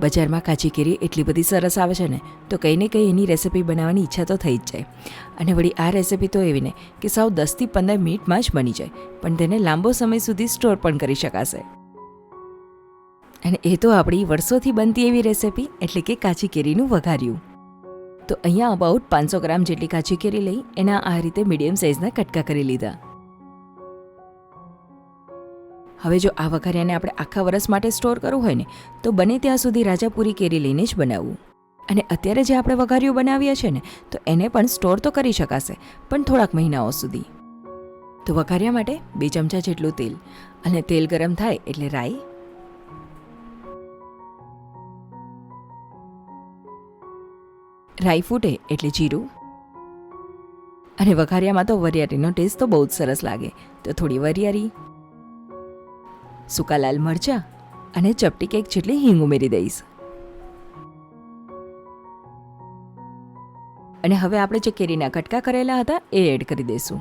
બજારમાં કાચી કેરી એટલી બધી સરસ આવે છે ને, તો કંઈ ને કંઈ એની રેસિપી બનાવવાની ઈચ્છા તો થઈ જ જાય. અને વળી આ રેસિપી તો એવી ને કે સાવ દસથી પંદર મિનિટમાં જ બની જાય, પણ તેને લાંબો સમય સુધી સ્ટોર પણ કરી શકાશે. અને એ તો આપણી વર્ષોથી બનતી એવી રેસિપી, એટલે કે કાચી કેરીનું વઘાર્યું. તો અહીંયા અબાઉટ પાંચસો ગ્રામ જેટલી કાચી કેરી લઈ, એના આ રીતે મીડિયમ સાઇઝના કટકા કરી લીધા. હવે જો આ વઘારિયાને આપણે આખા વરસ માટે સ્ટોર કરવું હોય ને, તો બને ત્યાં સુધી રાજાપુરી કેરી લઈને જ બનાવવું. અને અત્યારે જે આપણે વઘારિયું બનાવીએ છીએ ને, તો એને પણ સ્ટોર તો કરી શકાશે, પણ થોડાક મહિનાઓ સુધી. તો વઘારિયા માટે બે ચમચા જેટલું તેલ, અને તેલ ગરમ થાય એટલે રાઈ. રાઈ ફૂટે એટલે જીરું. અને વઘારિયામાં તો વરિયાળીનો ટેસ્ટ તો બહુ જ સરસ લાગે, તો થોડી વરિયાળી. સૂકા લાલ મરચાં અને ચપટી કેક જેટલી હિંગ ઉમેરી દઈશ. અને હવે આપણે જે કેરીના કટકા કરેલા હતા એ એડ કરી દઈશું.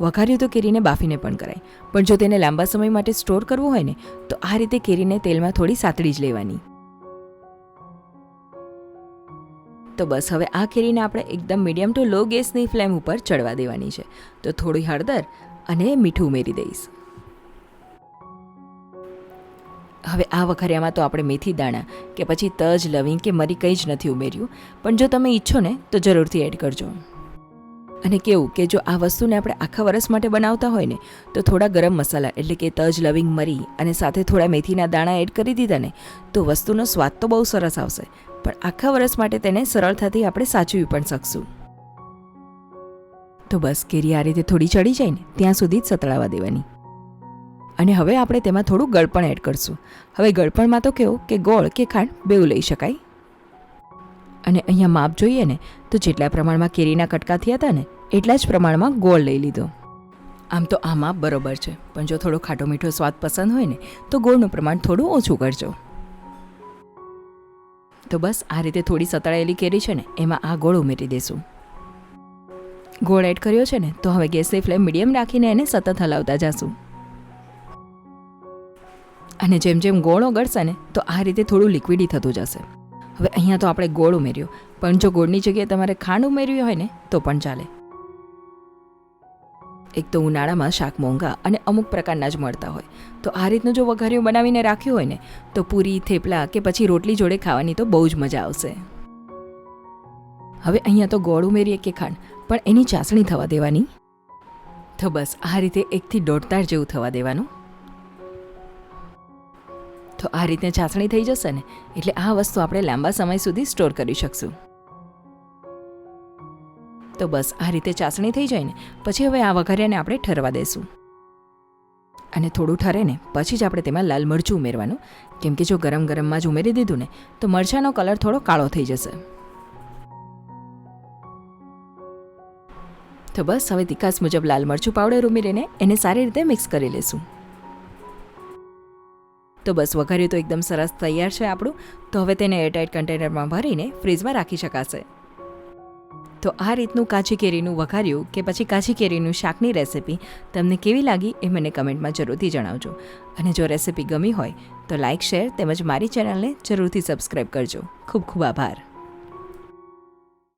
વઘાર્યું તો કેરીને બાફીને પણ કરાય, પણ જો તેને લાંબા સમય માટે સ્ટોર કરવું હોય ને, તો આ રીતે કેરીને તેલમાં થોડી સાતળી જ લેવાની. તો બસ, હવે આ કેરીને આપણે એકદમ મીડિયમ ટુ લો ગેસની ફ્લેમ ઉપર ચડવા દેવાની છે. તો થોડી હળદર અને મીઠું ઉમેરી દઈશ. હવે આ વઘારિયામાં તો આપણે મેથી દાણા કે પછી તજ, લવિંગ કે મરી કંઈ જ નથી ઉમેર્યું. પણ જો તમે ઈચ્છો ને, તો જરૂરથી એડ કરજો. અને કેવું કે જો આ વસ્તુને આપણે આખા વરસ માટે બનાવતા હોય ને, તો થોડા ગરમ મસાલા એટલે કે તજ, લવિંગ, મરી અને સાથે થોડા મેથીના દાણા એડ કરી દીધા ને, તો વસ્તુનો સ્વાદ તો બહુ સરસ આવશે. પણ આખા વરસ માટે તેને સરળતાથી આપણે સાચવી પણ શકશું. તો બસ કેરી આ રીતે થોડી ચડી જાય ને, ત્યાં સુધી જ સતળાવા દેવાની. અને હવે આપણે તેમાં થોડું ગળપણ એડ કરશું. હવે ગળપણમાં તો કેવું કે ગોળ કે ખાંડ બેઉ લઈ શકાય. અને અહીંયા માપ જોઈએ ને, તો જેટલા પ્રમાણમાં કેરીના કટકા થયા હતા ને, એટલા જ પ્રમાણમાં ગોળ લઈ લીધો. આમ તો આ માપ બરોબર છે, પણ જો થોડો ખાટો મીઠો સ્વાદ પસંદ હોય ને, તો ગોળનું પ્રમાણ થોડું ઓછું કરજો. તો બસ, આ રીતે થોડી સતળાયેલી કેરી છે ને, એમાં આ ગોળ ઉમેરી દેશું. ગોળ એડ કર્યો છે ને, તો હવે ગેસની ફ્લેમ મીડિયમ રાખીને એને સતત હલાવતા જાશું. અને જેમ જેમ ગોળ ઓગળશે ને, તો આ રીતે થોડું લિક્વિડી થતું જશે. હવે અહીંયા તો આપણે ગોળ ઉમેર્યો. પણ જો ગોળની જગ્યાએ તમારે ખાંડ ઉમેરવી હોય ને, તો પણ ચાલે. એક તો ઉનાળામાં શાક મોંઘા અને અમુક પ્રકારના જ મળતા હોય. તો આ રીતનું જો વઘાર્યું બનાવીને રાખ્યું હોય ને, તો પૂરી, થેપલા કે પછી રોટલી જોડે ખાવાની તો બહુ જ મજા આવશે. હવે અહીંયા તો ગોળ ઉમેરીએ કે ખાંડ, પણ એની ચાસણી થવા દેવાની? તો બસ, આ રીતે એકથી દોઢ જેવું થવા દેવાનું. તો આ રીતે ચાસણી થઈ જશે ને, એટલે આ વસ્તુ આપણે લાંબા સમય સુધી સ્ટોર કરી શકશું. તો બસ, આ રીતે ચાસણી થઈ જાય ને, પછી હવે આ વઘારિયાને આપણે ઠરવા દેશું. અને થોડું ઠરે ને, પછી જ આપણે તેમાં લાલ મરચું ઉમેરવાનું. કેમ કે જો ગરમ ગરમમાં જ ઉમેરી દીધું ને, તો મરચાંનો કલર થોડો કાળો થઈ જશે. તો બસ, હવે તિકાસ મુજબ લાલ મરચું પાવડર ઉમેરીને એને સારી રીતે મિક્સ કરી લેશું. તો બસ વઘાર્યું તો એકદમ સરસ તૈયાર છે આપણું. તો હવે તેને એરટાઇટ કન્ટેનરમાં ભરીને ફ્રીજમાં રાખી શકાશે. તો આ રીતનું કાચી કેરીનું વઘાર્યું કે પછી કાચી કેરીનું શાકની રેસિપી તમને કેવી લાગી એ મને કમેન્ટમાં જરૂરથી જણાવજો. અને જો રેસિપી ગમી હોય તો લાઇક શેર તેમજ મારી ચેનલને જરૂરથી સબસ્ક્રાઈબ કરજો. ખૂબ ખૂબ આભાર.